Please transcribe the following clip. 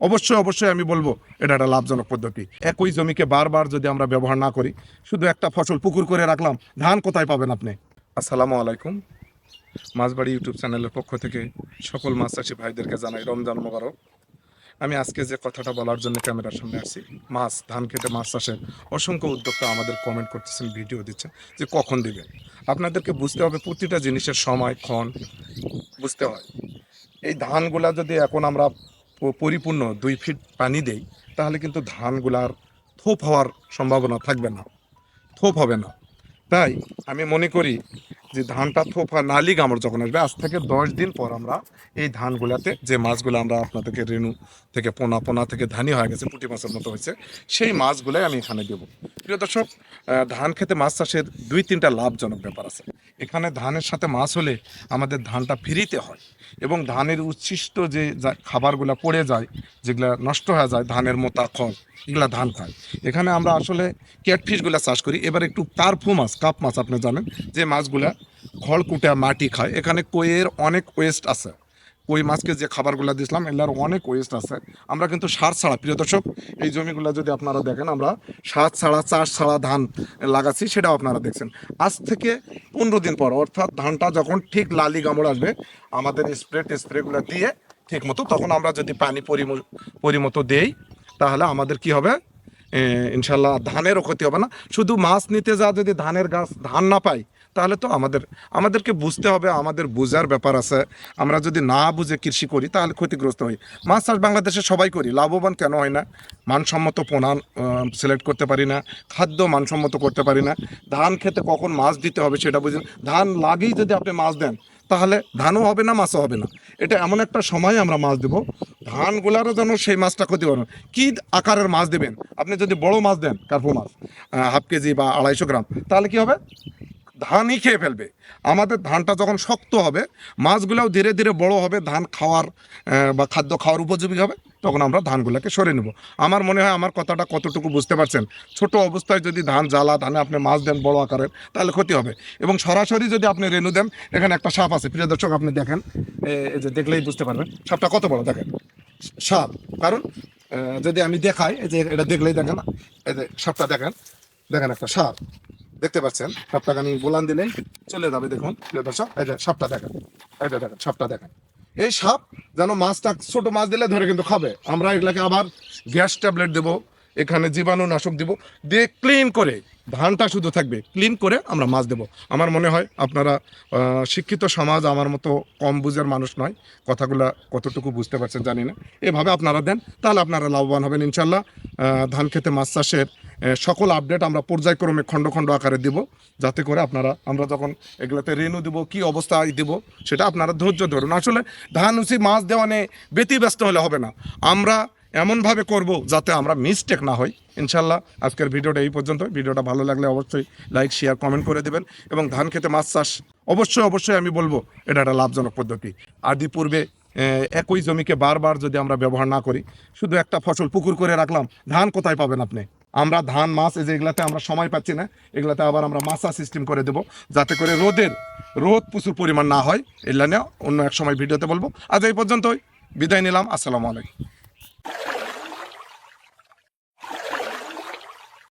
অবশ্যই অবশ্যই আমি বলব, এটা একটা লাভজনক পদ্ধতি। একই জমিকে বারবার যদি আমরা ব্যবহার না করি, শুধু একটা ফসল পুকুর করে রাখলাম, ধান কোথায় পাবেন আপনি? আসসালামু আলাইকুম। মাছবাড়ি ইউটিউব চ্যানেলের পক্ষ থেকে সকল মাছ চাষি ভাইদেরকে জানাই রমজান মোবারক। আমি আজকে যে কথাটা বলার জন্য ক্যামেরার সামনে আসছি, মাছ, ধান খেতে মাছ চাষের অসংখ্য উদ্যোক্তা আমাদের কমেন্ট করতেছেন ভিডিও দিচ্ছেন, যে কখন দিবে আপনাদেরকে বুঝতে হবে প্রতিটা জিনিসের সময়, ক্ষণ, বুঝতে হয়। এই ধানগুলা যদি এখন আমরা পরিপূর্ণ দুই ফিট পানি দেই, তাহলে কিন্তু ধানগুলার থোপ হওয়ার সম্ভাবনা থাকবে না, থোপ হবে না। তাই আমি মনে করি যে ধানটা থোপ হয় নালি গামড় যখন আসবে, আজ থেকে দশ দিন পর আমরা এই ধানগুলাতে যে মাছগুলো আমরা আপনাদেরকে রেণু থেকে পোনা পোনা থেকে ধানি হয়ে গেছে, পুঁটি মাছের মতো হয়েছে, সেই মাছগুলাই আমি এখানে দেবো। প্রিয় দর্শক ধান খেতে মাছ চাষের দুই তিনটা লাভজনক ব্যাপার আছে। এখানে ধানের সাথে মাছ হলে আমাদের ধানটা ফিরিতে হয় এবং ধানের উচ্ছিষ্ট যে খাবারগুলো পড়ে যায়, যেগুলো নষ্ট হয়ে যায়, ধানের মোতা, খড়, এগুলা ধান খায়। এখানে আমরা আসলে ক্যাটফিশগুলো চাষ করি। এবার একটু তারফু মাছ, কাপ মাছ আপনি জানেন, যে মাছগুলা খড় কুটে মাটি খায়। এখানে কইয়ের অনেক ওয়েস্ট আছে। কই মাছকে যে খাবারগুলো দিছিলাম এগুলার অনেক ওয়েস্ট আছে। আমরা কিন্তু সার ছাড়া, প্রিয় দর্শক, এই জমিগুলো যদি আপনারা দেখেন, আমরা সার ছাড়া, চাষ ছাড়া ধান লাগাচ্ছি, সেটাও আপনারা দেখছেন। আজ থেকে পনেরো দিন পর, অর্থাৎ ধানটা যখন ঠিক লালি গামড় আসবে, আমাদের স্প্রে টেস্প্রেগুলো দিয়ে ঠিক মতো, তখন আমরা যদি পানি পরিম- পরিমতো দেই, তাহলে আমাদের কি হবে? ইনশাল্লাহ ধানেরও ক্ষতি হবে না। শুধু মাছ নিতে যা যদি ধানের গাছ ধান না পাই, তাহলে তো আমাদের, আমাদেরকে বুঝতে হবে, আমাদের বোঝার ব্যাপার আছে। আমরা যদি না বুঝে কৃষি করি, তাহলে ক্ষতিগ্রস্ত হই। মাছ চাষ বাংলাদেশে সবাই করি, লাভবান কেন হয় না? মানসম্মত পোনা সিলেক্ট করতে পারি না, খাদ্য মানসম্মত করতে পারি না। ধান খেতে কখন মাছ দিতে হবে সেটা বুঝি ধান লাগেই যদি আপনি মাছ দেন, তাহলে ধানও হবে না, মাছও হবে না। এটা এমন একটা সময় আমরা মাছ দেবো ধানগুলারও যেন সেই মাছটা ক্ষতি করবে না। কি আকারের মাছ দেবেন? আপনি যদি বড় মাছ দেন কার্পো মাছ হাফ কেজি বা আড়াইশো গ্রাম, তাহলে কি হবে? ধানই খেয়ে ফেলবে। আমাদের ধানটা যখন শক্ত হবে, মাছগুলোও ধীরে ধীরে বড় হবে, ধান খাওয়ার বা খাদ্য খাওয়ার উপযোগী হবে, তখন আমরা ধানগুলোকে সরে নেব। আমার মনে হয় আমার কথাটা কতটুকু বুঝতে পারছেন? ছোট অবস্থায় যদি ধান জ্বালা, ধানে আপনি মাছ দেন বড় আকারের, তাহলে ক্ষতি হবে। এবং সরাসরি যদি আপনি রেনু দেন, এখানে একটা সাপ আছে। প্রিয় দর্শক, আপনি দেখেন। এই যে দেখলেই বুঝতে পারবেন। সাপটা কত বড়, দেখেন। সাপ কারণ যদি আমি দেখাই যে এটা দেখলেই দেখেন এই যে সাপটা দেখেন দেখেন একটা সাপ দেখতে পাচ্ছেন? সাপটাকে আমি বোলান দিলেই চলে যাবে, দেখুন এই যে সাপটা দেখেন, এই যে দেখেন সাপটা দেখেন। এই সাপ যেন মাছটা, ছোট মাছ দিলে ধরে কিন্তু খাবে। আমরা এগুলাকে আবার গ্যাস ট্যাবলেট দেবো এখানে জীবাণু নাশক দিব। দিয়ে ক্লিন করে, ধানটা শুধু থাকবে ক্লিন করে আমরা মাছ দেবো। আমার মনে হয় আপনারা শিক্ষিত সমাজ আমার মতো কম বুঝের মানুষ নয়। কথাগুলা কতটুকু বুঝতে পারছেন জানি না। এভাবে আপনারা দেন, তাহলে আপনারা লাভবান হবেন ইনশাল্লাহ। ধান খেতে মাছ চাষের সকল আপডেট আমরা পর্যায়ক্রমে খণ্ড খণ্ড আকারে দিব, যাতে করে আপনারা, আমরা যখন এগুলোতে রেনু দিব, কি অবস্থায় দিব, সেটা আপনারা ধৈর্য ধরুন। আসলে ধান উচি মাছ দেওয়া নিয়ে ব্যতিব্যস্ত হলে হবে না। আমরা এমনভাবে করব যাতে আমরা মিসটেক না হই। ইনশাল্লাহ আজকের ভিডিওটা এই পর্যন্ত। ভিডিওটা ভালো লাগলে অবশ্যই লাইক শেয়ার কমেন্ট করে দেবেন এবং ধান খেতে মাছ চাষ অবশ্যই অবশ্যই আমি বলব, এটা একটা লাভজনক পদ্ধতি। আদি পূর্বে একই জমিকে বারবার যদি আমরা ব্যবহার না করি, শুধু একটা ফসল পুকুর করে রাখলাম, ধান কোথায় পাবেন আপনি? আমরা ধান, মাছ, এই যে এগুলাতে আমরা সময় পাচ্ছি না, এগুলাতে আবার আমরা মাছা সিস্টেম করে দেব, যাতে করে রোদের, রোদ প্রচুর পরিমাণ না হয় এগুলা নিয়ে অন্য এক সময় ভিডিওতে বলব। আজ এই পর্যন্তই, বিদায় নিলাম, আসসালামু আলাইকুম।